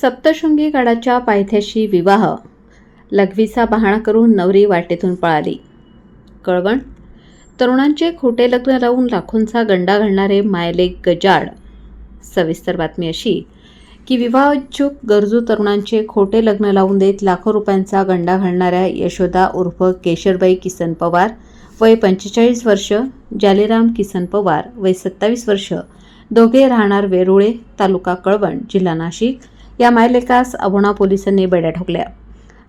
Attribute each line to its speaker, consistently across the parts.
Speaker 1: सप्तशृंगी गडाच्या पायथ्याशी विवाह. लघवीचा बहाणा करून नवरी वाटेतून पळाली. कळवण तरुणांचे खोटे लग्न लावून लाखोंचा गंडा घालणारे मायलेक गजाड. सविस्तर बातमी अशी की विवाह इच्छुक गरजू तरुणांचे खोटे लग्न लावून देत लाखो रुपयांचा गंडा घालणाऱ्या यशोदा उर्फ केशरबाई किसन पवार वय पंचेचाळीस वर्ष जालेराम किसन पवार वय सत्तावीस वर्ष. दोघे राहणार वेरुळे तालुका कळवण जिल्हा नाशिक. या मायलेकास अभोणा पोलिसांनी बेड्या ठोकल्या.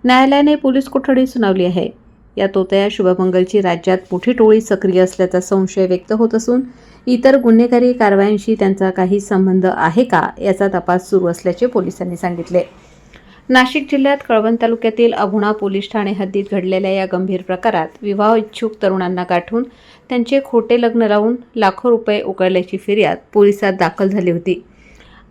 Speaker 1: न्यायालयाने पोलीस कोठडी सुनावली आहे. या तोत्या शुभमंगलची राज्यात मोठी टोळी सक्रिय असल्याचा संशय व्यक्त होत असून इतर गुन्हेगारी कारवायांशी त्यांचा काही संबंध आहे का याचा तपास सुरू असल्याचे पोलिसांनी सांगितले. नाशिक जिल्ह्यात कळवण तालुक्यातील अभुणा पोलीस ठाणे हद्दीत घडलेल्या या गंभीर प्रकारात विवाह इच्छुक तरुणांना गाठून त्यांचे खोटे लग्न लावून लाखो रुपये उकळल्याची फिर्याद पोलिसात दाखल झाली होती.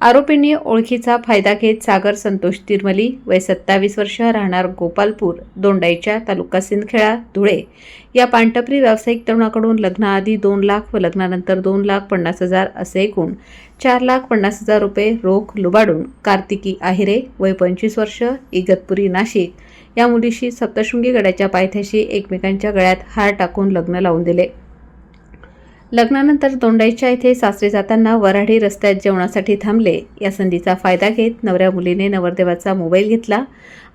Speaker 1: आरोपींनी ओळखीचा फायदा घेत सागर संतोष तिरमली वय सत्तावीस वर्ष राहणार गोपालपूर दोंडाईच्या तालुका सिंदखेडा धुळे. या पानटपरी व्यावसायिक तरुणाकडून लग्नाआधी दोन लाख व लग्नानंतर दोन लाख पन्नास हजार असे एकूण चार लाख पन्नास हजार रुपये रोख लुबाडून कार्तिकी आहिरे वय पंचवीस वर्ष इगतपुरी नाशिक. या मुलीशी सप्तशृंगी गडाच्या पायथ्याशी एकमेकांच्या गळ्यात हार टाकून लग्न लावून दिले. लग्नानंतर दोंडाईच्या येथे सासरे जाताना वराडी रस्त्यात जेवणासाठी थांबले. या संधीचा फायदा घेत नवऱ्या मुलीने नवरदेवाचा मोबाईल घेतला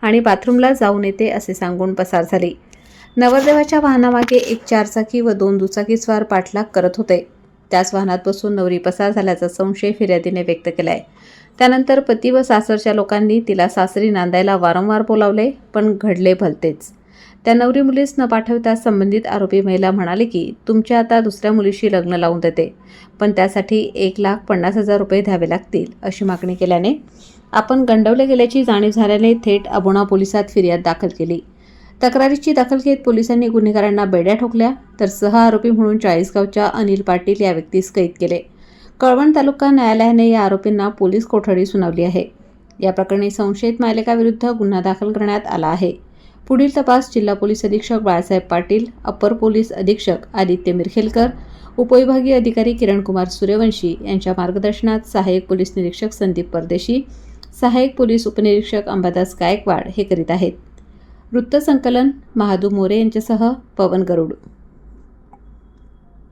Speaker 1: आणि बाथरूमला जाऊन येते असे सांगून पसार झाली. नवरदेवाच्या वाहनामागे एक चारचाकी व दोन दुचाकी स्वार पाठलाग करत होते. त्याच वाहनात बसून नवरी पसार झाल्याचा संशय फिर्यादीने व्यक्त केलाय. त्यानंतर पती व सासरच्या लोकांनी तिला सासरी नांदायला वारंवार बोलावले पण घडले भलतेच. त्या नवरी मुलीस न पाठवता संबंधित आरोपी महिला म्हणाले की तुमच्या आता दुसऱ्या मुलीशी लग्न लावून देते. पण त्यासाठी एक लाख पन्नास हजार रुपये द्यावे लागतील अशी मागणी केल्याने आपण गंडवले गेल्याची जाणीव झाल्याने थेट अबोणा पोलिसात फिर्याद दाखल केली. तक्रारीची दखल घेत पोलिसांनी गुन्हेगारांना बेड्या ठोकल्या तर सह आरोपी म्हणून चाळीसगावच्या अनिल पाटील या व्यक्तीस कैद केले. कळवण तालुका न्यायालयाने या आरोपींना पोलीस कोठडी सुनावली आहे. या प्रकरणी संशयित मालिकाविरुद्ध गुन्हा दाखल करण्यात आला आहे. पुढील तपास जिल्हा पोलीस अधीक्षक बाळासाहेब पाटील अपर पोलीस अधीक्षक आदित्य मिरखेलकर उपविभागीय अधिकारी किरणकुमार सूर्यवंशी यांच्या मार्गदर्शनात सहाय्यक पोलीस निरीक्षक संदीप परदेशी सहाय्यक पोलीस उपनिरीक्षक अंबादास गायकवाड हे करीत आहेत. वृत्तसंकलन महादू मोरे यांच्यासह पवन गरुड.